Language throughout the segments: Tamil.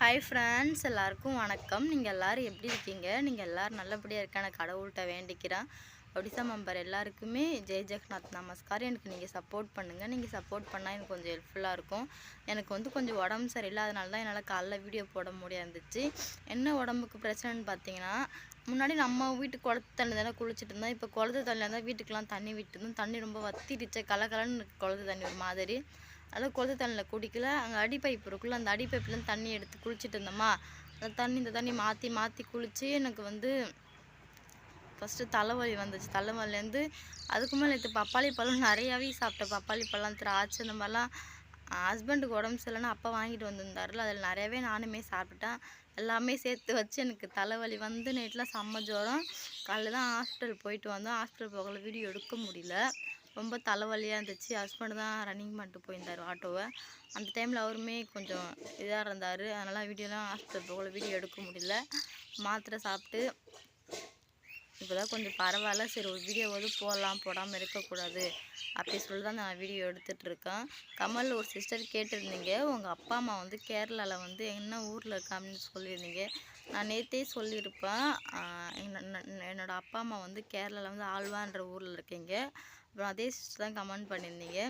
ஹாய் ஃப்ரெண்ட்ஸ் எல்லாருக்கும் வணக்கம். நீங்கள் எல்லோரும் எப்படி இருக்கீங்க? நீங்கள் எல்லோரும் நல்லபடியாக இருக்கான கடவுள்கிட்ட வேண்டிக்கிறேன். ஒடிசா மெம்பர் எல்லாருக்குமே ஜெய் ஜெகநாத் நமஸ்கார். எனக்கு நீங்கள் சப்போர்ட் பண்ணுங்கள் நீங்கள் சப்போர்ட் பண்ணால் எனக்கு கொஞ்சம் ஹெல்ப்ஃபுல்லாக இருக்கும். எனக்கு வந்து கொஞ்சம் உடம்பு சரியில்லை. அதனால தான் என்னால் காலைல வீடியோ போட முடியாந்துச்சு. என்ன உடம்புக்கு பிரச்சனைன்னு பார்த்தீங்கன்னா முன்னாடி நம்ம வீட்டு குளத்து தண்ணி தானே குளிச்சுட்டு இருந்தோம். இப்போ குளத்து தண்ணியில் இருந்தால் வீட்டுக்கெலாம் தண்ணி விட்டுருந்தோம். தண்ணி ரொம்ப வத்திடுச்சு. கலகலன்னு குளத்து தண்ணி ஒரு மாதிரி. அதாவது குளத்து தண்ணியில் குடிக்கல. அங்கே அடி பைப் இருக்குல்ல அந்த அடி பைப்லேருந்து தண்ணி எடுத்து குளிச்சுட்டு இருந்தோமா? அந்த தண்ணி இந்த தண்ணி மாற்றி மாற்றி குளித்து எனக்கு வந்து ஃபஸ்ட்டு தலைவலி வந்துச்சு. தலைவலிலேருந்து அதுக்கு மேலே இது பப்பாளி பழம் நிறையாவே சாப்பிட்டேன். பப்பாளி பழம் திராட்சை இந்த மாதிரிலாம் ஹஸ்பண்டுக்கு உடம்பு சரியில்லைன்னா அப்பா வாங்கிட்டு வந்திருந்தாருல அதில் நிறையவே நானுமே சாப்பிட்டேன் எல்லாமே சேர்த்து வச்சு எனக்கு தலைவலி வந்து நைட்டில் செம்ம ஜோரம். காலையில் தான் ஹாஸ்பிட்டல் போயிட்டு வந்தோம். ஹாஸ்பிட்டல் போகல வீடியோ எடுக்க முடியல. ரொம்ப தலைவலியாக இருந்துச்சு. ஹஸ்பண்ட் தான் ரன்னிங் பண்ணிட்டு போயிருந்தார் ஆட்டோவை அந்த டைமில் அவருமே கொஞ்சம் இதாக இருந்தார். அதனால் வீடியோலாம் ஹாஸ்பிட்டல் போகல வீடியோ எடுக்க முடியல. மாத்திரை சாப்பிட்டு இப்போ தான் கொஞ்சம் பரவாயில்ல. சரி ஒரு வீடியோவது போடலாம் போடாமல் இருக்கக்கூடாது. அப்படி சொல்லி தான் நான் வீடியோ எடுத்துகிட்ருக்கேன் கமல் ஒரு சிஸ்டர் கேட்டிருந்தீங்க. உங்கள் அப்பா அம்மா வந்து கேரளாவில் வந்து என்ன ஊரில் இருக்கா அப்படின்னு சொல்லியிருந்தீங்க. நான் நேற்றே சொல்லியிருப்பேன். என்னோடய அப்பா அம்மா வந்து கேரளாவில் வந்து ஆழ்வான்ற ஊரில் இருக்கீங்க. அப்புறம் அதே சிஸ்டர் தான் கமெண்ட் பண்ணியிருந்தீங்க.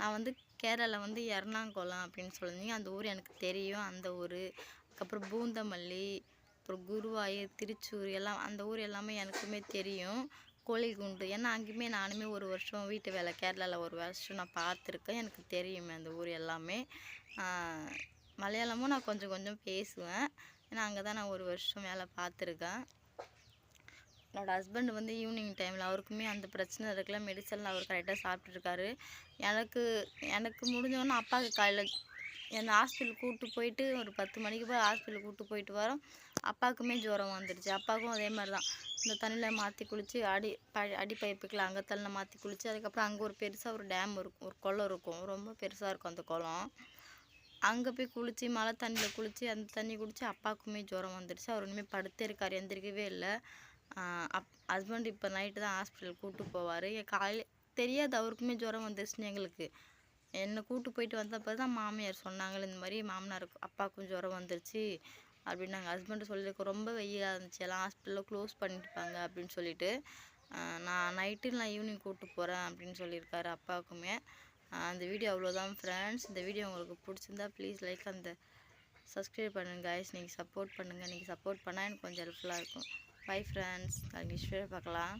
நான் வந்து கேரளாவில் வந்து எர்ணாங்குளம் அப்படின்னு சொல்லியிருந்தீங்க. அந்த ஊர் எனக்கு தெரியும். அந்த ஊர். அதுக்கப்புறம் பூந்தமல்லி அப்புறம் குருவாயூர் திருச்சூர் எல்லாம் அந்த ஊர் எல்லாமே எனக்குமே தெரியும். கோழிகுண்டு. ஏன்னா அங்கேயுமே நானுமே ஒரு வருஷம் வீட்டு வேலை கேரளாவில் ஒரு வருஷம் நான் பார்த்துருக்கேன். எனக்கு தெரியுமே அந்த ஊர் எல்லாமே. மலையாளமும் நான் கொஞ்சம் கொஞ்சம் பேசுவேன். ஏன்னா அங்கே தான் நான் ஒரு வருஷம் வேலை பார்த்துருக்கேன். என்னோடய ஹஸ்பண்ட் வந்து ஈவினிங் டைமில் அவருக்குமே அந்த பிரச்சனை இருக்குல்ல மெடிசன் அவர் கரெக்டாக சாப்பிட்ருக்காரு எனக்கு எனக்கு முடிஞ்சவொன்னே அப்பாவுக்கு காலையில் என்னை ஹாஸ்பிட்டல் கூப்பிட்டு போயிட்டு ஒரு பத்து மணிக்கு போய் ஹாஸ்பிட்டல் கூப்பிட்டு போயிட்டு வரோம். அப்பாவுக்குமே ஜுரம் வந்துடுச்சு அப்பாவுக்கும் அதே மாதிரி தான். இந்த தண்ணியில் மாற்றி குளித்து அடி ப அடி பைப்புக்கில் அங்கே தண்ணியில் மாற்றி குளித்து அதுக்கப்புறம் அங்கே ஒரு பெருசாக ஒரு டேம் இருக்கும். ஒரு குளம் இருக்கும். ரொம்ப பெருசாக இருக்கும் அந்த குளம். அங்கே போய் குளித்து மழை தண்ணியில் குளித்து அந்த தண்ணி குடித்து அப்பாவுக்குமே ஜுரம் வந்துடுச்சு அவர் இனிமேல் படுத்தே இருக்கார் எந்திரிக்கவே இல்லை. அப் ஹஸ்பண்ட் இப்போ நைட்டு தான் ஹாஸ்பிட்டல் கூப்பிட்டு போவார். காலையில் தெரியாது அவருக்குமே ஜுரம் வந்துருச்சுன்னு எங்களுக்கு. என்னை கூப்பிட்டு போயிட்டு வந்தப்போ தான் மாமியார் சொன்னாங்களே இந்த மாதிரி மாமனார் அப்பாவுக்கும் ஜுரம் வந்துருச்சு அப்படின்னு நாங்கள் ஹஸ்பண்டு சொல்லியிருக்கோம். ரொம்ப வெயிலாக இருந்துச்சு. எல்லாம் ஹாஸ்பிட்டலில் க்ளோஸ் பண்ணிட்டுப்பாங்க அப்படின்னு சொல்லிட்டு நான் நைட்டு நான் ஈவினிங் கூப்பிட்டு போகிறேன் அப்படின்னு சொல்லியிருக்காரு அப்பாவுக்குமே. அந்த வீடியோ அவ்வளோதான் ஃப்ரெண்ட்ஸ் இந்த வீடியோ உங்களுக்கு பிடிச்சிருந்தா ப்ளீஸ் லைக் அந்த சப்ஸ்கிரைப் பண்ணுங்கள் கைஸ் நீங்கள் சப்போர்ட் பண்ணுங்கள் நீங்கள் சப்போர்ட் பண்ணால் எனக்கு கொஞ்சம் ஹெல்ப்ஃபுல்லாக இருக்கும். பை ஃப்ரெண்ட்ஸ் நாங்கள் நெக்ஸ்ட் பார்க்கலாம்.